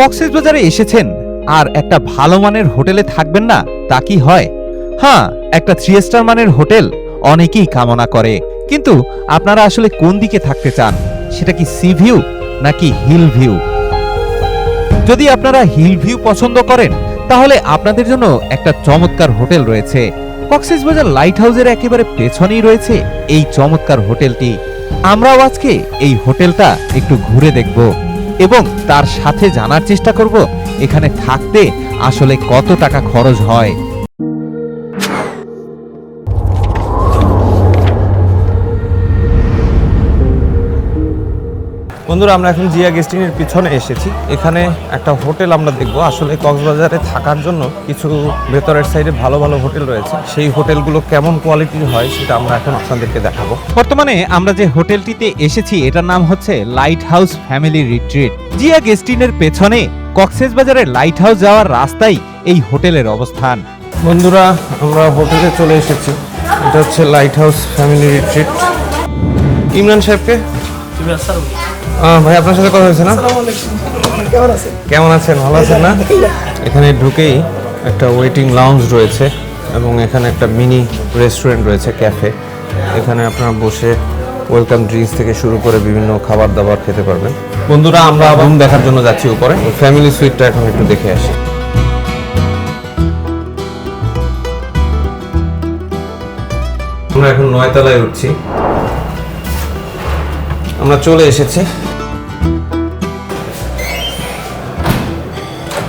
কক্সবাজারে এসেছেন। আর একটা ভালো মানের হোটেলে থাকবেন না, তা কি হয়? হ্যাঁ একটা থ্রি স্টার মানের হোটেল অনেকেই কামনা করে। কিন্তু আপনারা আসলে কোন দিকে থাকতে চান? সেটা কি সি ভিউ নাকি হিল ভিউ যদি আপনারা হিল ভিউ পছন্দ করেন, তাহলে আপনাদের জন্য একটা চমৎকার হোটেল রয়েছে। কক্সবাজার লাইট হাউসের একেবারে পেছনেই রয়েছে এই চমৎকার হোটেলটি। আমরাও আজকে এই হোটেলটা একটু ঘুরে দেখব। এবং তার সাথে জানার চেষ্টা করব এখানে থাকতে আসলে কত টাকা খরচ হয়। বন্ধুরা, আমরা এখন জিয়া গেস্টিনের পিছনে এসেছি। এখানে একটা হোটেল আমরা দেখব। আসলে কক্সবাজারে থাকার জন্য কিছু ভেতরের সাইডে ভালো ভালো হোটেল রয়েছে। সেই হোটেলগুলো কেমন কোয়ালিটির হয় সেটা আমরা এখন আপনাদেরকে দেখাবো। বর্তমানে আমরা যে হোটেলটিতে এসেছি, এটার নাম হচ্ছে lighthouse family retreat Zia গেস্টিনের পেছনে কক্সবাজারের লাইট হাউস যাওয়ার রাস্তায় এই হোটেলের অবস্থান। বন্ধুরা, আমরা হোটেলে চলে এসেছি। এটা হচ্ছে lighthouse family retreat Imran সাহেবকে? ভাই, আপনার সাথে কথা হয়েছে না? কেমন আছেন? ভালো আছেন না? এখানে ঢুকেই একটা ওয়েটিং লাউঞ্জ রয়েছে এবং এখানে একটা মিনি রেস্টুরেন্ট রয়েছে ক্যাফে এখানে আপনারা বসে ওয়েলকাম ড্রিঙ্কস থেকে শুরু করে বিভিন্ন খাবার দাবার খেতে পারবেন। বন্ধুরা, আমরা রুম দেখার জন্য যাচ্ছি উপরে। ফ্যামিলি সুইটটা এখন একটু দেখে আসি। আমরা এখন নয়তলায় উঠছি। আমরা চলে এসেছি।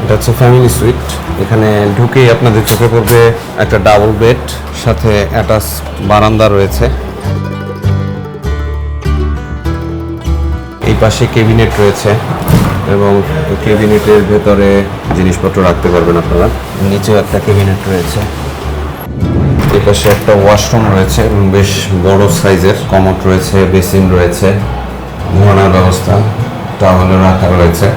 এটা হচ্ছে ফ্যামিলি সুইট এখানে ঢুকেই আপনাদের চোখে পড়বে একটা ডাবল বেড সাথে অ্যাটাচ বারান্দা রয়েছে। এই পাশে কেবিনেট রয়েছে এবং কেবিনেটের ভেতরে জিনিসপত্র রাখতে পারবেন আপনারা। নিচেও একটা কেবিনেট রয়েছে। এই পাশে একটা ওয়াশরুম রয়েছে, বেশ বড় সাইজের কমোড রয়েছে বেসিন রয়েছে। ঘোরানোর ব্যবস্থা টাওয়ালে রাখা রয়েছে।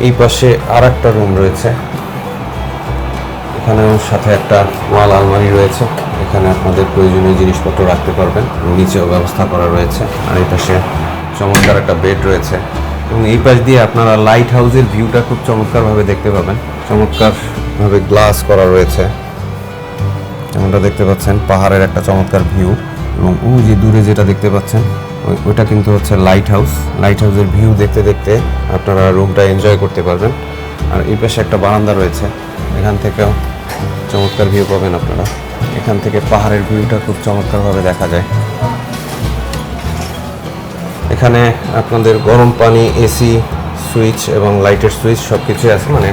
এই পাশে আর একটা রুম রয়েছে। এখানেও সাথে একটা ওয়াল আলমারি রয়েছে। এখানে আপনাদের প্রয়োজনীয় জিনিসপত্র রাখতে পারবেন। নিচেও ব্যবস্থা করা রয়েছে। আর এই পাশে চমৎকার একটা বেড রয়েছে। এবং এই পাশ দিয়ে আপনারা লাইট হাউসের ভিউটা খুব চমৎকারভাবে দেখতে পাবেন। চমৎকারভাবে গ্লাস করা রয়েছে। যেমনটা দেখতে পাচ্ছেন, পাহাড়ের একটা চমৎকার ভিউ এবং ও যে দূরে যেটা দেখতে পাচ্ছেন ওইটা কিন্তু হচ্ছে লাইট হাউস লাইট হাউসের ভিউ দেখতে দেখতে আপনারা রুমটা এনজয় করতে পারবেন। আর এই পাশে একটা বারান্দা রয়েছে, এখান থেকেও চমৎকার ভিউ পাবেন আপনারা। এখান থেকে পাহাড়ের ভিউটা খুব চমৎকারভাবে দেখা যায়। এখানে আপনাদের গরম পানি, এসি, সুইচ এবং লাইটের সুইচ সব কিছুই আছে মানে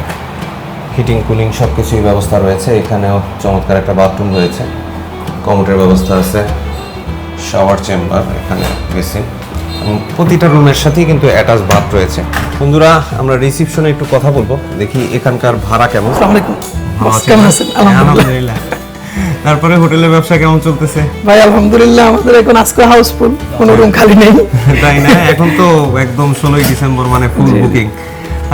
হিটিং কুলিং সব কিছুই ব্যবস্থা রয়েছে। এখানেও চমৎকার একটা বাথরুম রয়েছে। কমোটের ব্যবস্থা আছে। শাওয়ার চেম্বার এখানে বেসিন এবং প্রতিটা রুমের সাথেই কিন্তু অ্যাটাচ বাথ রয়েছে। বন্ধুরা আমরা রিসিপশনে একটু কথা বলব দেখি এখানকার ভাড়া কেমন। আলহামদুলিল্লাহ। তারপরে হোটেলের ব্যবসা কেমন চলতেছে? ভাই আলহামদুলিল্লাহ আমাদের এখন আজকে হাউসফুল কোনো রুম খালি নেই। তাই না? এখন তো একদম ষোলোই ডিসেম্বর মানে ফুল বুকিং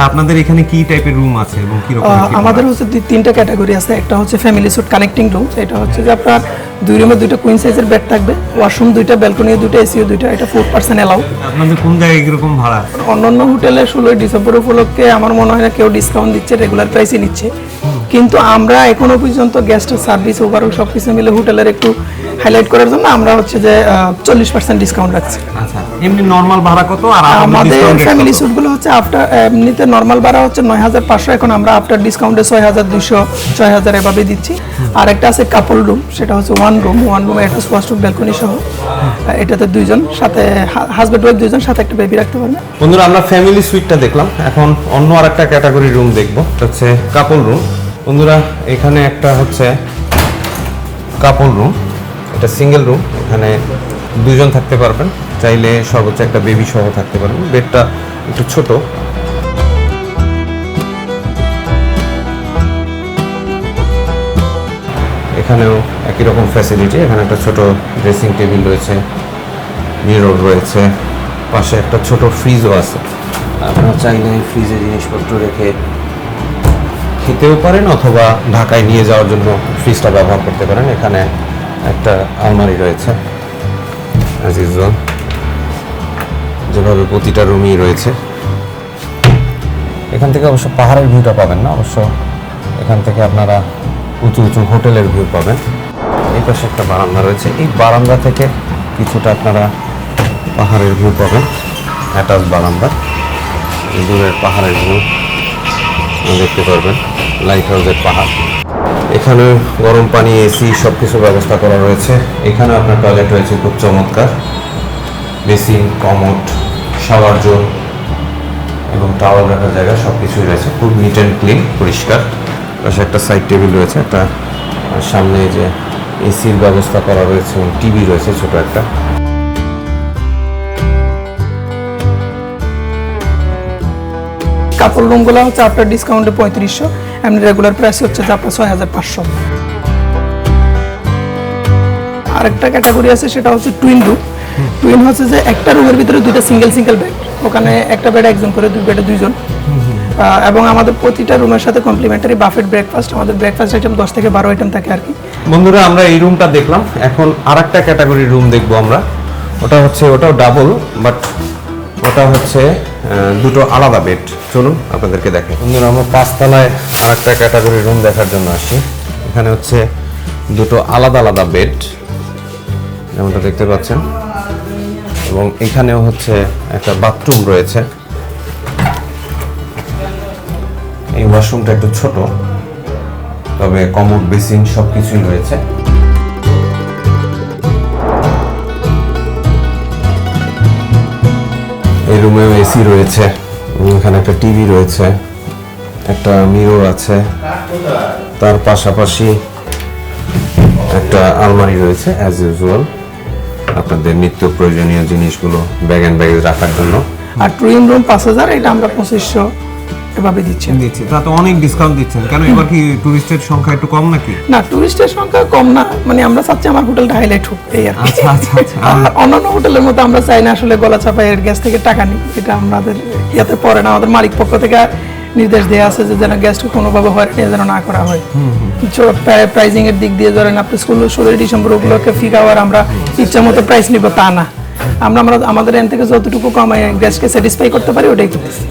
আপনাদের এখানে কি টাইপের রুম আছে এবং কি রকম আমাদের হচ্ছে তিনটা ক্যাটাগরি আছে। একটা হচ্ছে ফ্যামিলি সুট কানেক্টিং রুম এটা হচ্ছে যে আপনার দুই রুমে দুইটা কুইন সাইজের বেড থাকবে ওয়াশরুম দুইটা ব্যালকনি দুইটা এসিও দুইটা এটা ফোর পার্সেন্ট এলাও আপনাদের কোন জায়গায় কীরকম ভাড়া অন্যান্য হোটেলে ষোলোই ডিসেম্বর উপলক্ষে আমার মনে হয় না কেউ ডিসকাউন্ট দিচ্ছে রেগুলার প্রাইসে নিচ্ছে। কিন্তু আমরা এখনও পর্যন্ত গেস্ট সার্ভিস ওভারঅল সব কিছু মিলে হোটেলের একটু হাইলাইট করার জন্য আমরা হচ্ছে যে চল্লিশ পার্সেন্ট ডিসকাউন্ট রাখছি। আচ্ছা এমনি নর্মাল ভাড়া কত আর আমাদের ফ্যামিলি? স্যুটগুলো হচ্ছে আফটার এমনিতে নর্মাল ভাড়া হচ্ছে নয় হাজার পাঁচশো এখন আমরা আফটার ডিসকাউন্টে ছয় হাজার দুশো ছয় হাজার এভাবে দিচ্ছি। আর একটা আছে কাপল রুম সেটা হচ্ছে ওয়ান রুম ওয়ান রুমে একটা ওয়াশরুম ব্যালকনি সহ। এটাতে দুইজন সাথে হাজব্যান্ড ওয়াইফ দুইজন সাথে একটা বেবি রাখতে পারবে। বন্ধুরা আমরা ফ্যামিলি সুইটটা দেখলাম। এখন অন্য আর একটা ক্যাটাগরি রুম দেখব হচ্ছে কাপল রুম বন্ধুরা এখানে একটা হচ্ছে কাপল রুম এটা সিঙ্গেল রুম এখানে দুজন থাকতে পারবেন। চাইলে সর্বোচ্চ একটা বেবি সহ থাকতে পারবেন। বেডটা একটু ছোট। এখানেও একই রকম ফ্যাসিলিটি এখানে একটা ছোট ড্রেসিং টেবিল রয়েছে মিরর রয়েছে, পাশে একটা ছোট ফ্রিজও আছে। আপনারা চাইলে ফ্রিজে জিনিসপত্র রেখে খেতেও পারেন অথবা ঢাকায় নিয়ে যাওয়ার জন্য ফ্রিজটা ব্যবহার করতে পারেন। এখানে একটা আলমারি রয়েছে। যেভাবে প্রতিটা রুমই রয়েছে। এখান থেকে অবশ্য পাহাড়ের ভিউটা পাবেন না, অবশ্য এখান থেকে আপনারা উঁচু উঁচু হোটেলের ভিউ পাবেন। এই পাশে একটা বারান্দা রয়েছে। এই বারান্দা থেকে কিছুটা আপনারা পাহাড়ের ভিউ পাবেন অ্যাটাচ বারান্দা। দূরের পাহাড়ের ভিউ দেখতে পারবেন লাইট হাউসের পাহাড়। এখানে গরম পানি, এসি সব কিছু ব্যবস্থা করা রয়েছে। এখানে আপনার টয়লেট রয়েছে, খুব চমৎকার। বেসিন, কমোড শাওয়ার জোন এবং টাওয়াল রাখার জায়গা সব কিছুই রয়েছে। খুব নিট অ্যান্ড ক্লিন পরিষ্কার। পাশে একটা সাইড টেবিল রয়েছে, একটা সামনে যে এসির ব্যবস্থা করা রয়েছে এবং টিভি রয়েছে, ছোট একটা। কাপড় রুমগুলো হচ্ছে আপনার ডিসকাউন্টে পঁয়ত্রিশশো। এমনি রেগুলার প্রাইস হচ্ছে যে আপনার ছয় হাজার পাঁচশো। আরেকটা ক্যাটাগরি আছে, সেটা হচ্ছে টুইন রুম টুইন হচ্ছে যে একটা রুমের ভিতরে দুইটা সিঙ্গেল সিঙ্গেল বেড ওখানে একটা বেডে একজন করে, দুই বেডে দুইজন। এবং আমাদের প্রতিটা রুমের সাথে কমপ্লিমেন্টারি বাফেট ব্রেকফাস্ট আমাদের ব্রেকফাস্ট আইটেম দশ থেকে বারো আইটেম থাকে আর কি। বন্ধুরা, আমরা এই রুমটা দেখলাম। এখন আর একটা ক্যাটাগরির রুম দেখব আমরা। ওটা হচ্ছে, ওটাও ডাবল বাট ওটা হচ্ছে দুটো আলাদা বেড চলুন আপনাদেরকে দেখে বন্ধুরা আমরা পাঁচতলায় আর একটা ক্যাটাগরির রুম দেখার জন্য আসি এখানে হচ্ছে দুটো আলাদা আলাদা বেড যেমনটা দেখতে পাচ্ছেন। এবং এখানেও হচ্ছে একটা বাথরুম রয়েছে। এই ওয়াশরুমটা একটু ছোট তবে কমোড বেসিন সব কিছুই রয়েছে। রুমেও এসি রয়েছে। এখানে একটা টিভি রয়েছে। একটা মিরর আছে। তার পাশাপাশি একটা আলমারি রয়েছে অ্যাজ ইউজুয়াল আপনাদের নিত্য প্রয়োজনীয় জিনিসগুলো ব্যাগ অ্যান্ড ব্যাগেজ রাখার জন্য। আর টুইন রুম পাঁচ হাজার, এটা আমরা পঁচিশশো। এভাবে দিচ্ছি দিচ্ছি তা তো অনেক ডিসকাউন্ট দিচ্ছেন। কেন এবার কি টুরিস্টের সংখ্যা একটু কম নাকি? না টুরিস্টের সংখ্যা কম না। মানে আমরা চাচ্ছি আমার হোটেলটা হাইলাইট হোক এই আর আচ্ছা আচ্ছা আচ্ছা। অন্যান্য হোটেলের মতো আমরা চাই না আসলে গলা গ্যাস থেকে টাকা নিই এটা আমাদের ইয়াতে পড়ে না। আমাদের মালিক পক্ষ থেকে নির্দেশ দেওয়া আছে যে যেন গ্যাসকে কোনোভাবে হয়রানি যেন না করা হয়। প্রাইজিং এর দিক দিয়ে ধরেন আপনি স্কুল ষোলোই ডিসেম্বর ওগুলোকে ফি খাওয়ার আমরা ইচ্ছা মতো প্রাইস নিব তা না। আমরা আমরা আমাদের এন থেকে যতটুকু কমাই গ্যাসকে স্যাটিসফাই করতে পারি ওটাই করতেছি।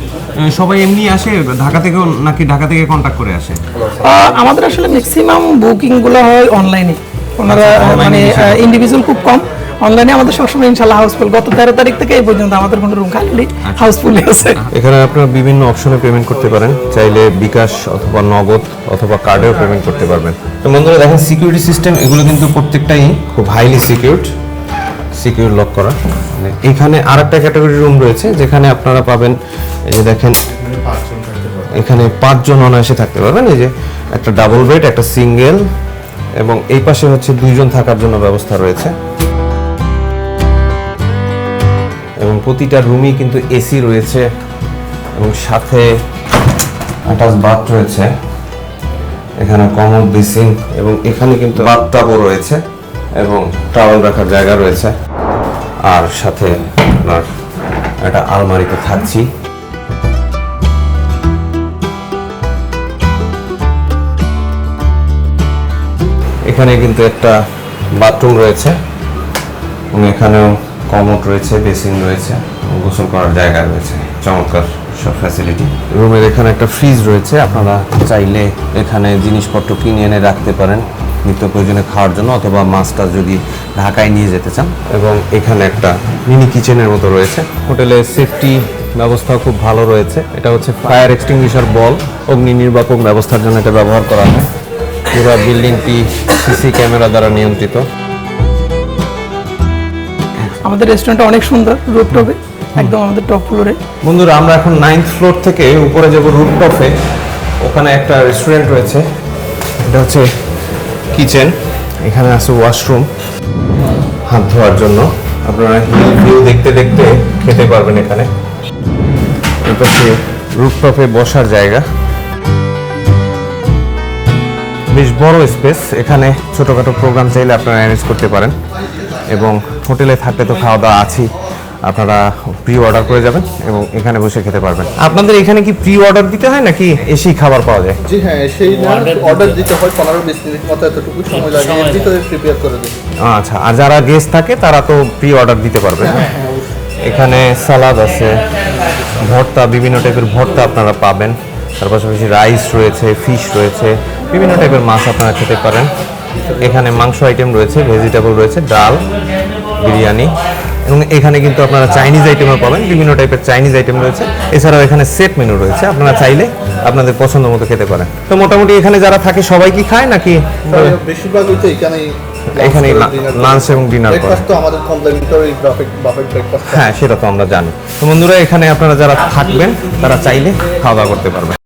সবাই এমনি আসে? ঢাকা থেকে নাকি ঢাকা থেকে কন্ট্যাক্ট করে আসে? আহ, আমাদের আসলে ম্যাক্সিমাম বুকিংগুলো হয় অনলাইনে ওনারা আচ্ছা, মানে ইন্ডিভিজুয়াল খুব কম। অনলাইনে আমাদের সবসময় ইনশাল্লাহ হাউসফুল গত তেরো তারিখ থেকে এই পর্যন্ত আমাদের কোনো রুম খালি আচ্ছা। হাউসফুল আছে। এখানে আপনারা বিভিন্ন অপশনে পেমেন্ট করতে পারেন। চাইলে বিকাশ অথবা নগদ অথবা কার্ডেও পেমেন্ট করতে পারবেন। তো বন্ধুরা দেখেন সিকিউরিটি সিস্টেম এগুলো কিন্তু প্রত্যেকটাই খুব হাইলি সিকিউরড সিকিউর লক করা। মানে এখানে আর একটা ক্যাটাগরি রুম রয়েছে, যেখানে আপনারা পাবেন এই যে দেখেন, এখানে পাঁচজন অনায়াসে থাকতে পারবেন। এই যে একটা ডাবল বেড একটা সিঙ্গেল এবং এই পাশে হচ্ছে দুইজন থাকার জন্য ব্যবস্থা রয়েছে। এবং প্রতিটা রুমই কিন্তু এসি রয়েছে, এবং সাথে অ্যাটাচ বাথ রয়েছে। এখানে কমন বেসিন, এবং এখানে কিন্তু বাথটাবও রয়েছে, এবং টাওয়াল রাখার জায়গা রয়েছে। আর সাথে আপনার একটা আলমারিতে থাকছি। এখানে কিন্তু একটা বাথরুম রয়েছে। এবং এখানেও কমোড রয়েছে, বেসিন রয়েছে গোসল করার জায়গা রয়েছে। চমৎকার সব ফ্যাসিলিটি রুমের এখানে একটা ফ্রিজ রয়েছে, আপনারা চাইলে এখানে জিনিসপত্র কিনে এনে রাখতে পারেন। নিত্য প্রয়োজনে খাওয়ার জন্য অথবা মাছটা যদি ঢাকায় নিয়ে যেতে চান। এবং এখানে একটা মিনি কিচেনের মতো রয়েছে। হোটেলে সেফটি ব্যবস্থা খুব ভালো রয়েছে। এটা হচ্ছে ফায়ার এক্সটিংগুইশার বল অগ্নি নির্বাপক ব্যবস্থার জন্য এটা ব্যবহার করা হয়। পুরো বিল্ডিংটি সিসি ক্যামেরা দ্বারা নিয়ন্ত্রিত। আমাদের রেস্টুরেন্টটা অনেক সুন্দর রুপ টপে একদম আমাদের টপ ফ্লোরে বন্ধুরা আমরা এখন নাইন্থ ফ্লোর থেকে উপরে যাব রুফটপে ওখানে একটা রেস্টুরেন্ট রয়েছে। এটা হচ্ছে কিচেন, এখানে আছে ওয়াশরুম। হাত ধোয়ার জন্য। আপনারা হিল ভিউ দেখতে দেখতে খেতে পারবেন এখানে। এই পাশে রুফটপে বসার জায়গা। বেশ বড় স্পেস এখানে ছোটোখাটো প্রোগ্রাম চাইলে আপনারা অ্যারেঞ্জ করতে পারেন। এবং হোটেলে থাকলে তো খাওয়া দাওয়া আছেই। আপনারা প্রি অর্ডার করে যাবেন এবং এখানে বসে খেতে পারবেন। আপনাদের এখানে কি প্রি অর্ডার দিতে হয় নাকি এসেই খাবার পাওয়া যায়? জি হ্যাঁ সেই অর্ডার দিতে হয়। পনেরো বিশ মিনিট মতো এতটুকু সময় লাগে। এর ভিতরে প্রিপেয়ার করে দিই আচ্ছা আর যারা গেস্ট থাকে তারা তো প্রি অর্ডার দিতে পারবে হ্যাঁ, এখানে সালাদ আছে ভর্তা বিভিন্ন টাইপের ভর্তা আপনারা পাবেন। তার পাশাপাশি রাইস রয়েছে ফিশ রয়েছে বিভিন্ন টাইপের মাছ আপনারা খেতে পারেন। এখানে মাংস আইটেম রয়েছে ভেজিটেবল রয়েছে ডাল বিরিয়ানি এবং এখানে কিন্তু আপনারা চাইনিজ আইটেমও পাবেন বিভিন্ন টাইপের চাইনিজ আইটেম রয়েছে। এছাড়াও এখানে সেট মেনু রয়েছে আপনারা চাইলে আপনাদের পছন্দ মতো খেতে পারেন। তো মোটামুটি এখানে যারা থাকে সবাই কি খায় নাকি? বেশিরভাগ এখানেই এখানেই লাঞ্চ এবং ডিনার করে। তো আমাদের কমপ্লিমেন্টারি বাফেট বাফেট ব্রেকফাস্ট হ্যাঁ সেটা তো আমরা জানি। তো বন্ধুরা এখানে আপনারা যারা থাকবেন তারা চাইলে খাওয়া দাওয়া করতে পারবেন।